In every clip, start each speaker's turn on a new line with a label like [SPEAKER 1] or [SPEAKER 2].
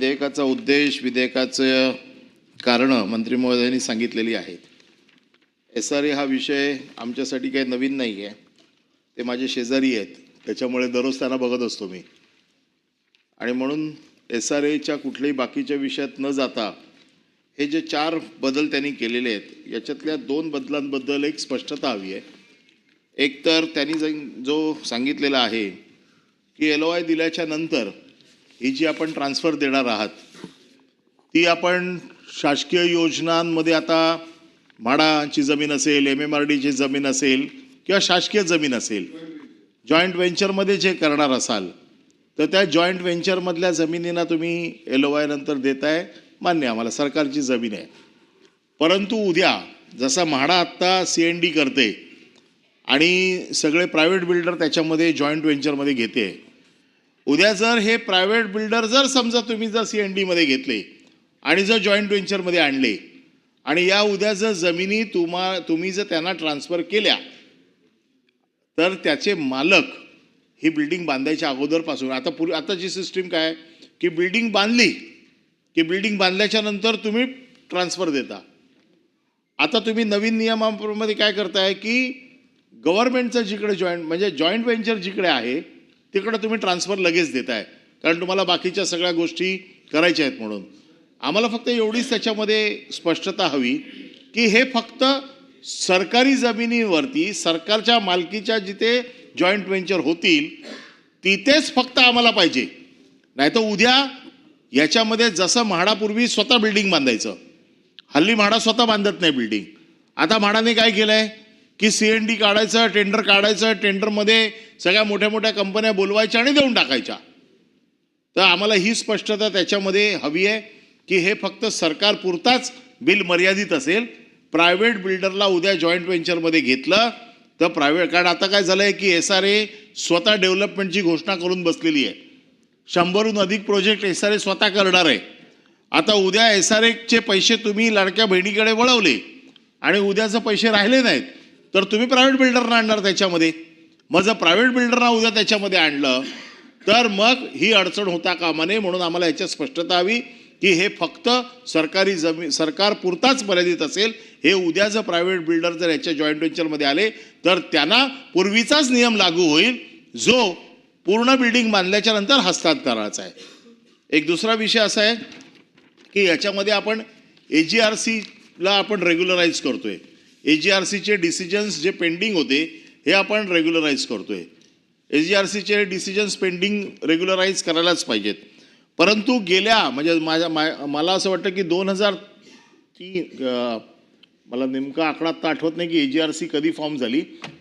[SPEAKER 1] विधेयकाचा उद्देश विधेयकाचं कारणं मंत्री महोदयांनी सांगितलेली आहेत. एस आर ए हा विषय आमच्यासाठी काही नवीन नाही आहे ते माझे शेजारी आहेत. त्याच्यामुळे दररोज त्यांना बघत असतो मी. आणि म्हणून एस आर एच्या कुठल्याही बाकीच्या विषयात न जाता हे जे चार बदल त्यांनी केलेले आहेत याच्यातल्या दोन बदलांबद्दल एक स्पष्टता हवी आहे. एक तर त्यांनी ज- जो सांगितलेला आहे की एल ओ आय दिल्याच्या नंतर ही जी आपण ट्रान्सफर देणार आहात ती आपण शासकीय योजनांमध्ये आता म्हाडाची जमीन असेल एम एम आर डीची जमीन असेल किंवा शासकीय जमीन असेल जॉईंट व्हेंचरमध्ये जे करणार असाल तर त्या जॉईंट व्हेंचरमधल्या जमिनींना तुम्ही एल ओ आयनंतर देताय मान्य आम्हाला सरकारची जमीन आहे. परंतु उद्या जसा म्हाडा आत्ता सी एन डी करते आणि सगळे प्रायव्हेट बिल्डर त्याच्यामध्ये जॉईंट व्हेंचरमध्ये घेते उद्या जर हे प्रायव्हेट बिल्डर जर समजा तुम्ही जर सी एन डीमध्ये घेतले आणि जर जॉईंट व्हेंचरमध्ये आणले आणि या उद्या जर जमिनी तुम्हा तुम्ही जर त्यांना ट्रान्सफर केल्या तर त्याचे मालक ही बिल्डिंग बांधायच्या अगोदरपासून आता पूर्वी आताची सिस्टीम काय आहे? की बिल्डिंग बांधली की बिल्डिंग बांधल्याच्या नंतर तुम्ही ट्रान्सफर देता आता तुम्ही नवीन नियमामध्ये काय करताय की गव्हर्नमेंटचं जिकडे जॉईंट म्हणजे जॉईंट व्हेंचर जिकडे आहे तिकडं तुम्ही ट्रान्सफर लगेच देताय. कारण तुम्हाला बाकीच्या सगळ्या गोष्टी करायच्या आहेत म्हणून. आम्हाला फक्त एवढीच त्याच्यामध्ये स्पष्टता हवी की हे फक्त सरकारी जमिनीवरती सरकारच्या मालकीच्या जिथे जॉईंट व्हेंचर होतील तिथेच फक्त आम्हाला पाहिजे. नाही तर उद्या याच्यामध्ये जसं म्हाडापूर्वी स्वतः बिल्डिंग बांधायचं. हल्ली म्हाडा स्वतः बांधत नाही बिल्डिंग आता म्हाडाने काय केलं आहे की सी एन डी काढायचं टेंडर काढायचं टेंडरमध्ये सगळ्या मोठ्या मोठ्या कंपन्या बोलवायच्या आणि देऊन टाकायच्या. तर आम्हाला ही स्पष्टता त्याच्यामध्ये हवी आहे की हे फक्त सरकारपुरताच बिल मर्यादित असेल. प्रायव्हेट बिल्डरला उद्या जॉईंट व्हेंचरमध्ये घेतलं तर प्रायव्हेट कारण आता काय झालं आहे की एस आर ए स्वतः डेव्हलपमेंटची घोषणा करून बसलेली आहे. शंभरहून अधिक प्रोजेक्ट एस आर ए स्वतः करणार आहे. आता उद्या एस आर एचे पैसे तुम्ही लाडक्या बहिणीकडे वळवले आणि उद्याचं पैसे राहिले नाहीत तर तुम्ही प्रायव्हेट बिल्डरना आणणार त्याच्यामध्ये. मग जर प्रायव्हेट बिल्डरना उद्या त्याच्यामध्ये आणलं तर मग ही अडचण होता कामा नये म्हणून आम्हाला याच्यात स्पष्टता हवी की हे फक्त सरकारी जमीन सरकार पुरताच मर्यादित असेल हे उद्या जर प्रायव्हेट बिल्डर जर याच्या जॉईंट व्हेंचरमध्ये आले तर त्यांना पूर्वीचाच नियम लागू होईल जो पूर्ण बिल्डिंग बांधल्याच्या नंतर हस्तांतरणाचा आहे. एक दुसरा विषय असा आहे की याच्यामध्ये आपण ए जी आर सीला आपण रेग्युलराईज करतोय. ए जी आर सीचे डिसिजन्स जे पेंडिंग होते हे आपण रेग्युलराईज आहे ए जी आर सीचे डिसिजन्स पेंडिंग रेग्युलराईज करायलाच पाहिजेत. परंतु गेल्या म्हणजे माझ्या मा- मला असं वाटतं की दोन हजार तीन मला नेमका आकडा आत्ता आठवत नाही की ए जी आर सी कधी फॉर्म झाली.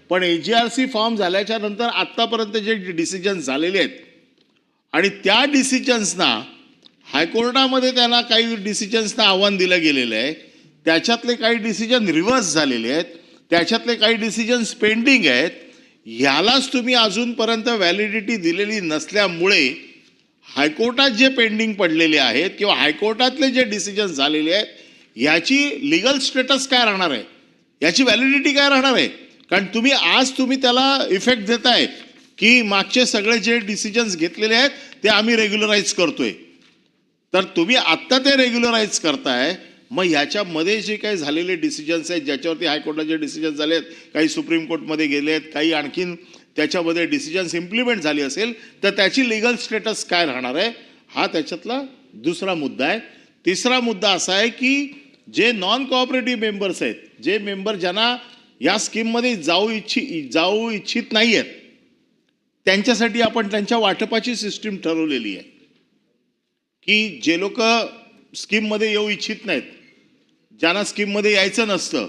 [SPEAKER 1] पण A G R C form झाल्याच्यानंतर आत्तापर्यंत जे डिसिजन्स झालेले आहेत आणि त्या डिसिजन्सना हायकोर्टामध्ये त्यांना काही डिसिजन्सना आव्हान दिलं गेलेलं आहे. त्याच्यातले काही डिसिजन रिव्हर्स झालेले आहेत. त्याच्यातले काही डिसिजन्स पेंडिंग आहेत ह्यालाच तुम्ही अजूनपर्यंत व्हॅलिडिटी दिलेली नसल्यामुळे हायकोर्टात जे पेंडिंग पडलेले आहेत किंवा हायकोर्टातले जे डिसिजन झालेले आहेत याची लिगल स्टेटस काय राहणार आहे? याची व्हॅलिडिटी काय राहणार आहे? कारण तुम्ही आज तुम्ही त्याला इफेक्ट देताय की मागचे सगळे जे डिसिजन्स घेतलेले आहेत ते आम्ही रेग्युलराईज करतोय. तर तुम्ही आत्ता ते रेग्युलराईज करताय मग ह्याच्यामध्ये जे काही झालेले डिसिजन्स आहेत ज्याच्यावरती हायकोर्टाचे डिसिजन झाले आहेत काही सुप्रीम कोर्टमध्ये गेले आहेत काही आणखीन त्याच्यामध्ये डिसिजन्स इम्प्लिमेंट झाली असेल तर त्याची लिगल स्टेटस काय राहणार आहे? हा त्याच्यातला दुसरा मुद्दा आहे. तिसरा मुद्दा असा आहे की जे नॉन कोऑपरेटिव्ह मेंबर्स आहेत जे मेंबर ज्यांना या स्कीममध्ये जाऊ इच्छी जाऊ इच्छित नाही आहेत त्यांच्यासाठी आपण त्यांच्या वाटपाची सिस्टीम ठरवलेली आहे. की जे लोक स्कीममध्ये येऊ इच्छित नाहीत ज्यांना स्कीममध्ये यायचं नसतं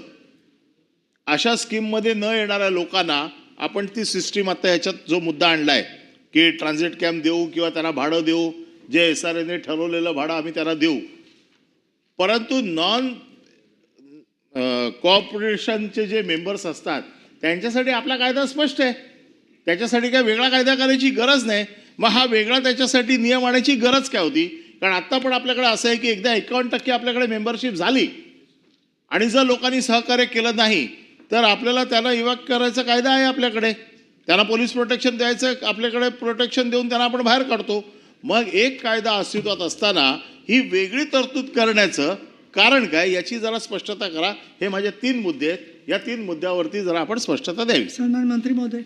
[SPEAKER 1] अशा स्कीममध्ये न येणाऱ्या लोकांना आपण ती सिस्टीम आता ह्याच्यात जो मुद्दा आणला आहे की ट्रान्झिट कॅम्प देऊ किंवा त्यांना भाडं देऊ जे एस आर एने ठरवलेलं भाडं आम्ही त्यांना देऊ. परंतु नॉन कॉर्पोरेशनचे जे मेंबर्स असतात त्यांच्यासाठी आपला कायदा स्पष्ट आहे. त्याच्यासाठी काय वेगळा कायदा करायची गरज नाही. मग हा वेगळा त्याच्यासाठी नियम आणायची गरज काय होती? कारण आत्ता पण आपल्याकडे असं आहे की एकदा एकावन्न टक्के आपल्याकडे मेंबरशिप झाली आणि जर लोकांनी सहकार्य केलं नाही तर आपल्याला त्यांना इवाक करायचा कायदा आहे आपल्याकडे. त्यांना पोलीस प्रोटेक्शन द्यायचं आपल्याकडे प्रोटेक्शन देऊन त्यांना आपण बाहेर काढतो. मग एक कायदा अस्तित्वात असताना ही वेगळी तरतूद करण्याचं कारण काय याची जरा स्पष्टता करा. हे माझे तीन मुद्दे आहेत. या तीन मुद्द्यावरती जरा आपण स्पष्टता द्यावी.
[SPEAKER 2] सन्मान मंत्री महोदय.